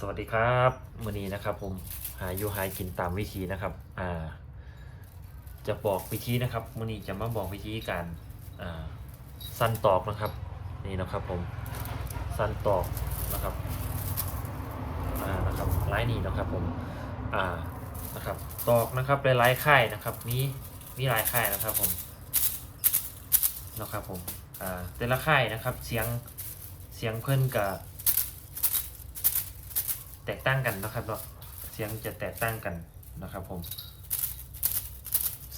สวัสดีครับวันนี้นะครับผมหาอยู่หากินตามวิธีนะครับอ่าจะบอกวิธีนะครับวันนี้จะมาบอกวิธีการอ่าสั้นตอกนะครับ นี่นะครับผมสั้นตอกนะครับอ่านะครับไลน์นี้นะครับผมอ่านะครับตอกนะครับหลายๆค่ายนะครับมีมีหลายค่ายนะครับผมนะครับผมอ่าแต่ละค่ายนะครับเสียงเสียงเพิ่นกับ แตกต่างกันนะครับเนาะเสียงจะแตกต่างกันนะครับ ผม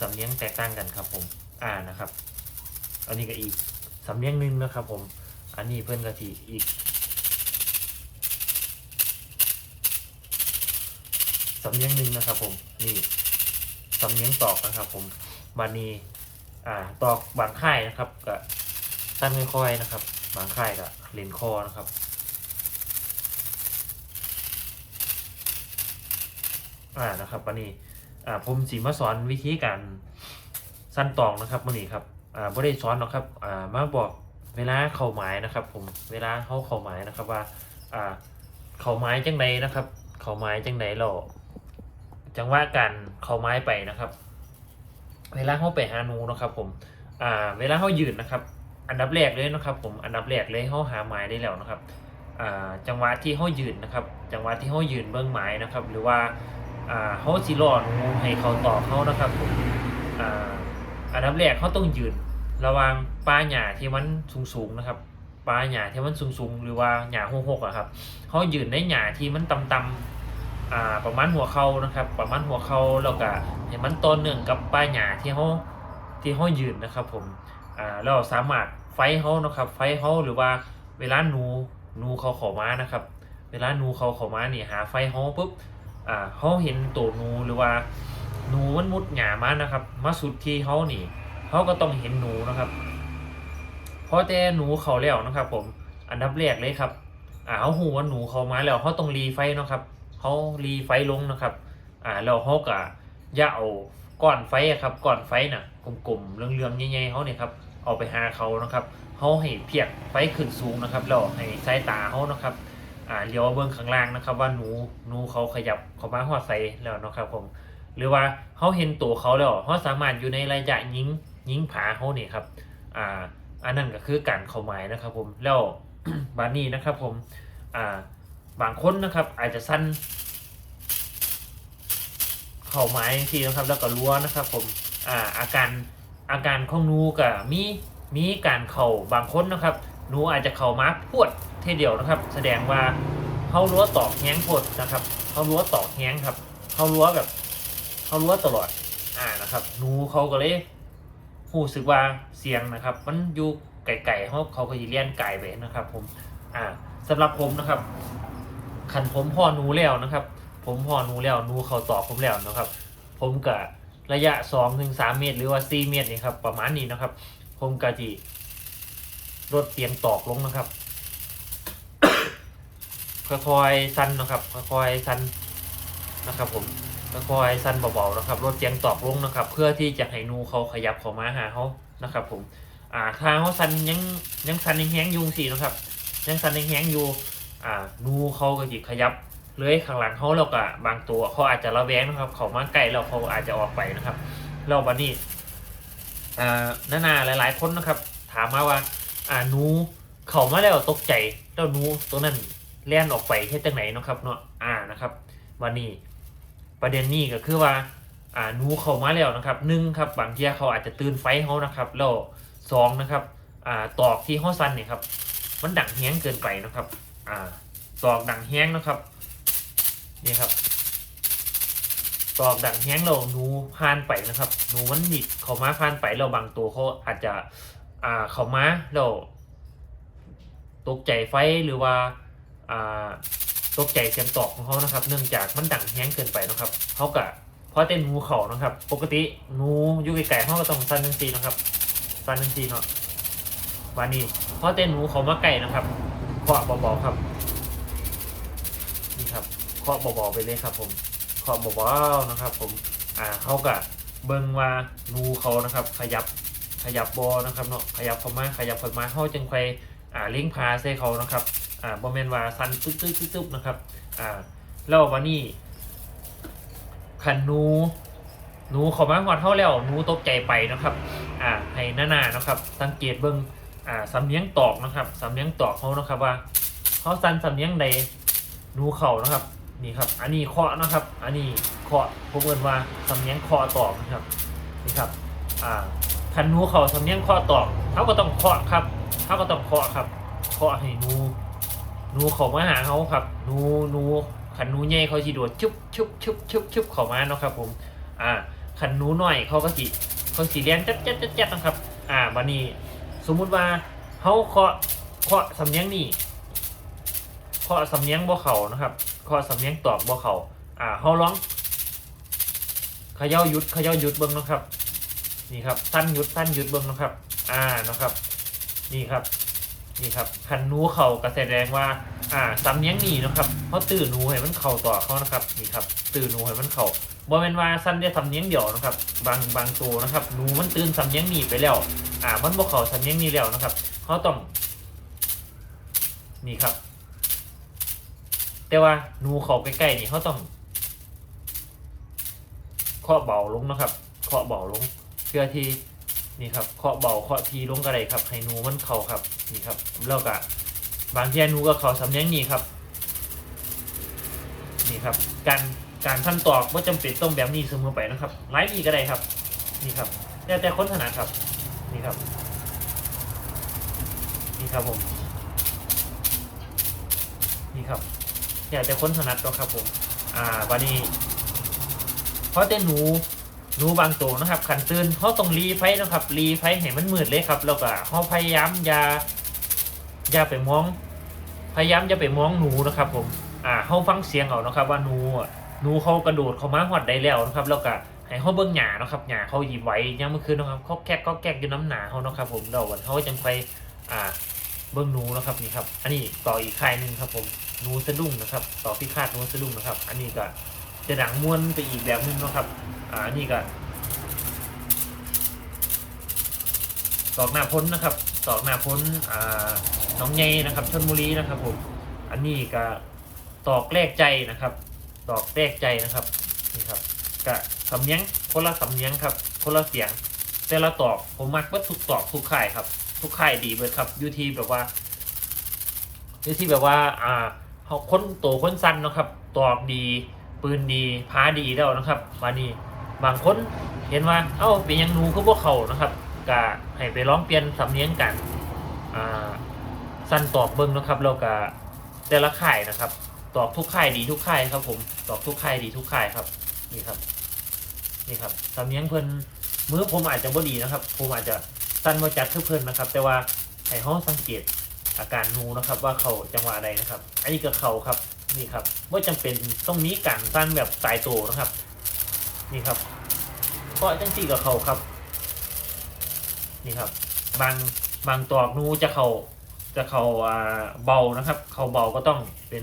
สำเนียงแตกต่างกันครับผมอ่านะครับ อันนี้ก็อีกสำเนียงหนึ่งนะครับ ผม อันนี้เพื่อนกะทีอีกสำเนียงหนึ่งนะครับ ผมนี่สำเนียงตอกนะครับ ผมบานีอ่าตอกบางค่ายนะครับก็สั้นค่อยๆนะครับ บางค่ายก็เลนคอนะครับ อ่านะครับวันนี้อ่าผมสีมาสอนวิธีการสั้นตองนะครับวันนี้ครับอ่าไม่ได้สอนหรอกครับอ่ามาบอกเวลาเข่าหมายนะครับ ผมเวลาเขาเข่าหมายนะครับว่าอ่าเข่าหมายจังใดนะครับ เข่าหมายจังใดเราจังว่าการเข่าไม้ไปนะครับ เวลาเขาไปหาหนูนะครับ ผมอ่าเวลาเขายืนนะครับอันดับแรกเลยนะครับ ผมอันดับแรกเลยเขาหาไม้ได้แล้วนะครับอ่าจังหวะที่เขายืนนะครับ จังหวะที่เขายืนเบื้องไม้นะครับ หรือว่า อ่าเขาสิรอดงูให้เขาต่อเขานะครับผมอ่าอันดับแรกเขาต้องยืน ระวังปลาหญ้าที่มันสูงๆนะครับปลาหญ้าที่มันสูงๆ หรือว่าหญ้าหกๆอะครับเขายืนในหญ้าที่มันต่ำๆอ่าประมาณหัวเข่านะครับ ประมาณหัวเข่าแล้วก็ให้มันต่อเนื่องกับปลาหญ้าที่เขาที่เขายืนนะครับผมอ่าเราสามารถไฟเขานะครับ ไฟเขาหรือว่าเวลาหนูหนูเขาขอมานะครับ เวลาหนูเขาขอมานี่หาไฟห้อปุ๊บ อ่าเขาเห็นตัวหนูหรือว่าหนูมันมุดหยามานะครับ มาสุดที่เขานี่เขาก็ต้องเห็นหนูนะครับเพราะแต่หนูเขาแล้วนะครับ ผมอันดับแรกเลยครับอ่าเขาหูว่าหนูเขามาแล้วเขาต้องรีไฟนะครับเขารีไฟลงนะครับ อ่าแล้วเขาก็ย่าเอาก้อนไฟครับก้อนไฟน่ะกลมๆเรืองๆใหญ่ๆเขาเนี่ยครับเอาไปหาเขานะครับเขาให้เพียกไฟขึ้นสูงนะครับแล้วให้สายตาเขานะครับ อ่าเลี้ยวเบื้องข้างล่างนะครับ ว่าหนูหนูเขาขยับเขามาหัวใส่แล้วนะครับผม หรือว่าเขาเห็นตัวเขาแล้วเขาสามารถอยู่ในระยะยิงยิงผาเขาเนี่ยครับอ่าอันนั้นก็คือการเข้าหมายนะครับผมแล้วบานนี้นะครับผมอ่าบางคนนะครับ อาจจะสั้นเข่าไม้ทีนะครับ แล้วก็รั้วนะครับ ผมอ่าอาการอาการของนูกับมีมีการเข่าบางคนนะครับนูอาจจะเข่ามาพวด ทีเดียวนะครับ แสดงว่าเขารั้วตอกแง้งพดนะครับเขารั้วตอกแง้งครับเขารั้วแบบเขารั้วตลอดอ่านะครับหนูเขาก็เลยรู้สึกว่าเสียงนะครับ มันอยู่ไก่ๆเขาเขาก็จะเลี้ยนไก่ไปนะครับ ผมอ่าสำหรับผมนะครับขันผมพ่อหนูแล้วนะครับ ผมพ่อหนูแล้วหนูเขาตอกผมแล้วนะครับ ผมกับระยะสองถึงสามเมตร หรือว่าสี่เมตรนี่ครับประมาณนี้นะครับ ผมกะจีลดเสียงตอกลงนะครับ ค่อยๆสั้นนะครับค่อยๆสั้นนะครับผมค่อยๆสั้นเบาๆนะครับลดเสียงตอกลงนะครับ เพื่อที่จะให้หนูเขาขยับเข้ามาหาเขานะครับ ผมอ่าทางเขาสั้นยังยังสั้นยังแห้งอยุงสีนะครับ ยังสั้นยังแห้งอยู่อ่าหนูเขาก็จีขยับเลื้อยข้างหลังเขาแล้วก็บางตัวเขาอาจจะระแวงนะครับ เขามาใกล้แล้วเขาอาจจะออกไปนะครับแล้ววันนี้อ่านานาหลายๆคนนะครับ ถามมาว่า อ่าหนูเขามาแล้วตกใจแล้วหนูตัวนั้น เล่นออกไปเฮ็ดจังไหนเนาะครับเนาะอ่านะครับวันนี้ประเด็นนี้ก็คือว่าอ่าหนูเขามาแล้วนะครับหนึ่งครับบางทีเขาอาจจะตื่นไฟเขานะครับแล้วสองนะครับอ่าตอกที่ห้อซันเนี่ยครับมันดังแห้งเกินไปนะครับอ่าตอกดังแห้งนะครับนี่ครับตอกดังแห้งเราหนูผ่านไปนะครับหนูมันหนิดเขามาผ่านไปเราบางตัวเขาอาจจะอ่าเขามาเราตกใจไฟหรือว่า ตกใจเสียงตอกของเขานะครับ เนื่องจากมันดังแห้งเกินไปนะครับเขากะเพราะเต้นหนูเขานะครับ ปกติหนูอยู่ไกลๆเขาก็ต้องสั้นทังทีนะครับสั้นทังทีเนาะวันนี้เพราะเต้นหนูเขามาไกลนะครับเคาะเบาๆครับนี่ครับเคาะเบาๆไปเลยครับ ผมเคาะเบาๆนะครับ ผมอ่าเขากะเบิ่งว่าหนูเขานะครับ ขยับขยับบอนะครับเนาะขยับเข้ามาขยับเข้ามาเขาจึงไปอ่าเลี้ยงพาใส่เขานะครับ อ่าบอมเมนว่าสันตึ๊บตึ๊บตึ๊บนะครับอ่าแล้ววันนี้ขันนูหนูเขอมาหอดเท่าแล้วหนูตกใจไปนะครับ อ่าให้หน้าๆนะครับ สังเกตเบิ้งอ่าสำเนียงตอกนะครับสำเนียงตอกเขานะครับว่าเขาสันสำเนียงใดหนูเข่านะครับนี่ครับ อันนี้เคาะนะครับ อันนี้เคาะผมเอินว่าสำเนียงเคาะตอกนะครับนี่ครับอ่าคันหนูเข่าสำเนียงเคาะตอกเขาก็ต้องเคาะครับเขาก็ต้องเคาะครับเคาะให้หนู หนูเขามาหาเขาครับหนูหนูขันหนูใหญ่เขาสิโดดชุบชุบชุบชุบชุบเขามาเนาะครับ ผม อ่าขันหนูหน่อยเขาก็สิเขาสิเลี้ยงจัดจัดจัดจัดนะครับ อ่าวันนี้ สมมุติว่าเขาเคาะเคาะสำเนียงนี่เคาะสำเนียงบ่เขานะครับเคาะสำเนียงตอกบ่เขาอ่าเขาร้องเขย่าหยุดเขย่าหยุดเบิ้งนะครับ นี่ครับสั้นหยุดสั้นหยุดเบิ้งนะครับ อ่านะครับ นี่ครับ นี่ครับคันนูเขาก็แสดงว่า อ่าสำเนียงนี่นะครับเขาตื่นนูให้มันเข่าต่อเขานะครับนี่ครับ ตื่นนูให้มันเข่าบ่แม่นว่าสั้นได้สำเนียงเดียวนะครับ บางบางตัวนะครับนูมันตื่นสำเนียงนี่ไปแล้ว อ่า มันบ่เข่าสำเนียงนี่แล้วนะครับเขาต้องนี่ครับ แต่ว่านูเขาใกล้ๆนี่เขาต้องเคาะเบาลงนะครับเคาะเบาลงเพื่อที่ นี่ครับเคาะเบาเคาะทีลงกระไดครับให้หนูมันเข่าครับนี่ครับแล้วก็บางทีหนูก็เข่าสำเนียงนี่ครับนี่ครับ การการขั้นตอกว่าจำเป็นต้องแบบนี้เสมอไปนะครับไลฟ์ก็ได้ครับนี่ครับแต่แต่คนถนัดครับนี่ครับนี่ครับผมนี่ครับอยากจะค้นถนัดก็ครับผม อ่าวันนี้เพราะแต่หนู นูบางตัวนะครับขันตื่นเขาต้องรีไฟนะครับรีไฟให้มันมืดเลยครับแล้วก็เขาพยายามอย่าอย่าไปมอง พยายามอย่าไปมองหนูนะครับ ผมอ่าเขาฟังเสียงเอานะครับ ว่าหนูหนูเขากระโดดเขามาหอดได้แล้วนะครับ แล้วก็ให้เขาเบิ้งหยานะครับหยาเขาหยิบไว้ยังเมื่อคืนนะครับเขาแก๊กก็แก๊กอยู่น้ำหนาเขานะครับ ผมเราวันเขาจังไปอ่าเบิ้งหนูนะครับนี่ครับ อันนี้ต่ออีกค่ายหนึ่งครับ ผมหนูสะดุ้งนะครับ ต่อพิฆาตหนูสะดุ้งนะครับ อันนี้ก็ จะดังม้วนไปอีกแบบนึงนะครับ อ่าอันนี้ก็ตอกหน้าพ้นนะครับตอกหน้าพ้นอ่าน้องเยนะครับชนบุรีนะครับผมอันนี้ก็ตอกแรกใจนะครับ ตอกแรกใจนะครับนี่ครับก็สำเนียงคนละสำเนียงครับคนละเสียง แต่ละตอกผมมักว่าทุกตอกทุกค่ายครับ ทุกค่ายดีเบิดครับยูทีแบบว่ายูทีแบบว่าอ่าเขาค้นโตค้นสั้นนะครับ ตอกดี ปืนดีพาดีแล้วนะครับมานี่บางคนเห็นว่าเอ้าเป็นยังนูก็พวกเขานะครับก็ให้ไปร้องเปลี่ยนสำเนียงกันอ่าสั้นตอกเบิ้งนะครับแล้วก็แต่ละค่ายนะครับ ตอกทุกค่ายดีทุกค่ายครับผมตอกทุกค่ายดีทุกค่ายครับนี่ครับนี่ครับสำเนียงเพิ่นมือผมอาจจะบ่ดีนะครับ ผมอาจจะสั้นมาจัดคือเพิ่นนะครับ แต่ว่าให้ห้องสังเกตอาการนูนะครับ ว่าเขาจังหวะใดนะครับ อันนี้ก็เขาครับ นี่ครับว่าจำเป็นต้องมีการสั้นแบบสายโตนะครับ นี่ครับก็จังสี่กับเขาครับ นี่ครับ บางบางตอกนูจะเขาจะเข่าเบานะครับ เขาเบาก็ต้องเป็น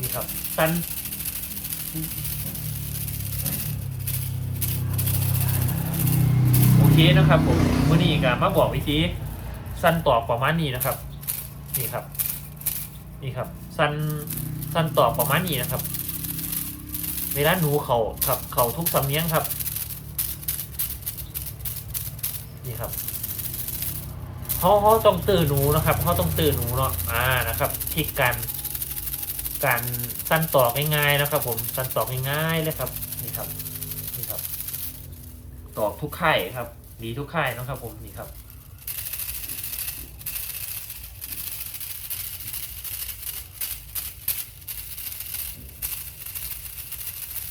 นี่ครับสั้น โอเคนะครับผมมื่อนี้ก็มาบอกวิธีสั้นตอบประมาณนี้นะครับ นี่ครับ นี่ครับ สั้นสั้นตอบประมาณนี้นะครับเวลาหนูเขาครับ เขาทุกสำเนียงครับ นี่ครับเขาเขาต้องตื่นหนูนะครับเขาต้องตื่นหนูเนาะอ่านะครับที่การการสั้นตอกง่ายๆนะครับ ผมสั้นตอกง่ายๆเลยครับ นี่ครับนี่ครับ ตอกทุกค่ายครับ ดีทุกค่ายนะครับผมนี่ครับ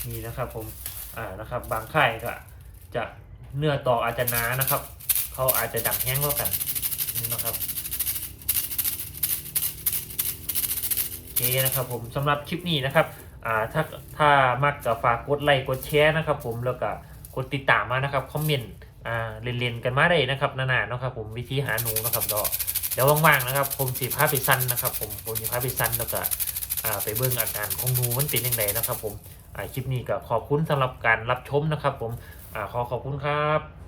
นี่นะครับผม อ่า นะครับ บางค่ายก็จะเนื้อตอกอาจจะหนานะครับ เขาอาจจะดังแห้งกว่ากันนี่นะครับโอเคนะครับผมสำหรับคลิปนี้นะครับ อ่า ถ้า ถ้ามักก็ฝากกดไลค์ กดแชร์นะครับผม แล้วก็กดติดตามมานะครับ คอมเมนต์ อ่าเรียนๆกันมาได้นะครับนานๆนะครับผมวิธีหาหนูนะครับก็เดี๋ยวว่างๆนะครับ ผมสีผ้าไปสั้นนะครับ ผมผมสีผ้าไปสั้นแล้วก็อ่าไปเบิ่งอาการของหนูมันเป็นยังไงนะครับ ผมอ่าคลิปนี้ก็ขอบคุณสำหรับการรับชมนะครับ ผมอ่าขอขอบคุณครับ